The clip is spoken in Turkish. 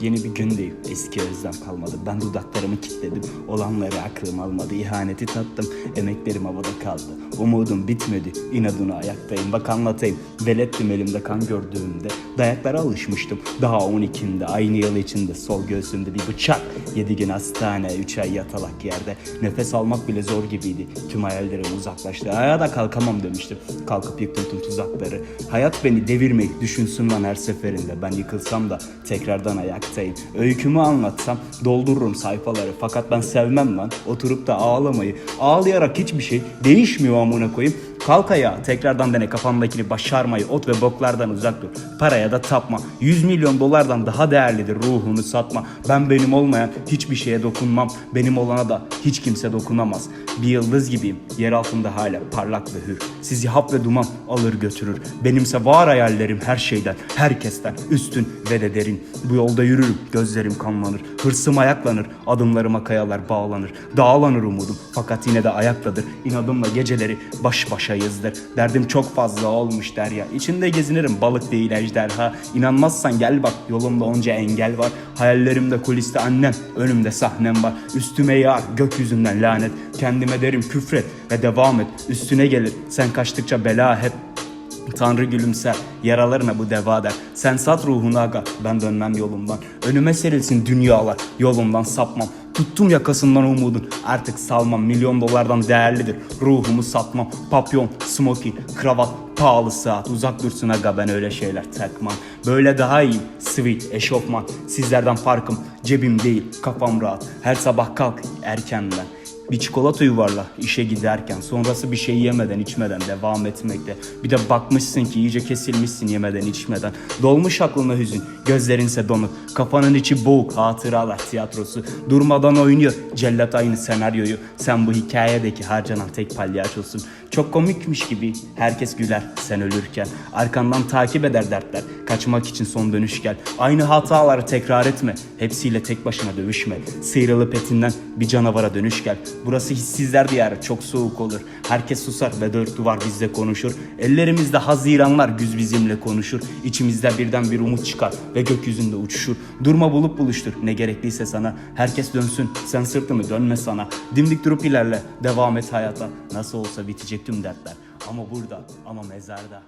Yeni bir gündeyim. Eski özlem kalmadı. Ben dudaklarımı kilitledim. Olanları aklım almadı. İhaneti tattım. Emeklerim havada kaldı. Umudum bitmedi. İnadına ayaktayım. Bak anlatayım. Velettim elimde kan gördüğümde. Dayaklara alışmıştım. Daha 12'imde. Aynı yıl içinde. Sol göğsümde bir bıçak. 7 gün hastane. 3 ay yatalak yerde. Nefes almak bile zor gibiydi. Tüm hayallerim uzaklaştı. Ayağa da kalkamam demiştim. Kalkıp yıktım tüm tuzakları. Hayat beni devirmeyi düşünsün lan her seferinde. Ben yıkılsam da tekrardan ayaktayım. Öykümü anlatsam doldururum sayfaları. Fakat ben sevmem lan. Oturup da ağlamayı. Ağlayarak hiçbir şey değişmiyor amına koyayım. Kalk ayağa tekrardan dene kafandakini başarmayı ot ve boklardan uzak dur. Paraya da tapma. 100 milyon dolardan daha değerlidir ruhunu satma. Ben benim olmayan hiçbir şeye dokunmam. Benim olana da hiç kimse dokunamaz. Bir yıldız gibiyim. Yer altında hala parlak ve hür. Sizi hap ve duman alır götürür. Benimse var hayallerim her şeyden, herkesten üstün ve de derin. Bu yolda yürürüm, gözlerim kanlanır. Hırsım ayaklanır, adımlarıma kayalar bağlanır. Dağlanır umudum fakat yine de ayaktadır. İnadımla geceleri baş başayızdır. Derdim çok fazla olmuş derya. İçinde gezinirim balık değil ejderha. İnanmazsan gel bak yolumda onca engel var. Hayallerimde kuliste annem, önümde sahnem var. Üstüme yağar gökyüzünden lanet. Kendime derim küfret ve devam et. Üstüne gelir sen kaçtıkça bela hep. Tanrı gülümser, yaralarına bu deva der. Sen sat ruhunu aga, ben dönmem yolumdan. Önüme serilsin dünyalar, yolumdan sapmam. Tuttum yakasından umudun, artık salmam. Milyon dolardan değerlidir, ruhumu satmam. Papyon, smoky, kravat, pahalı saat. Uzak dursun aga ben öyle şeyler takmam. Böyle daha iyi, sweet, eşofman. Sizlerden farkım, cebim değil, kafam rahat. Her sabah kalk erkenden. Bir çikolata yuvarla işe giderken sonrası bir şey yemeden içmeden devam etmekte. Bir de bakmışsın ki iyice kesilmişsin yemeden içmeden. Dolmuş aklına hüzün gözlerinse donuk. Kafanın içi boğuk hatıralar tiyatrosu. Durmadan oynuyor cellat aynı senaryoyu. Sen bu hikayedeki harcanan tek palyaçosun. Çok komikmiş gibi herkes güler sen ölürken. Arkandan takip eder dertler. Kaçmak için son dönüş gel. Aynı hataları tekrar etme. Hepsiyle tek başına dövüşme. Sıyrılıp etinden bir canavara dönüş gel. Burası hissizler diyarı çok soğuk olur. Herkes susar ve dört duvar bizle konuşur. Ellerimizde haziranlar güz bizimle konuşur. İçimizde birden bir umut çıkar ve gökyüzünde uçuşur. Durma bulup buluştur ne gerekliyse sana. Herkes dönsün sen sırtımı dönme sana. Dimdik durup ilerle devam et hayata. Nasıl olsa bitecek tüm dertler. Ama burada ama mezarda.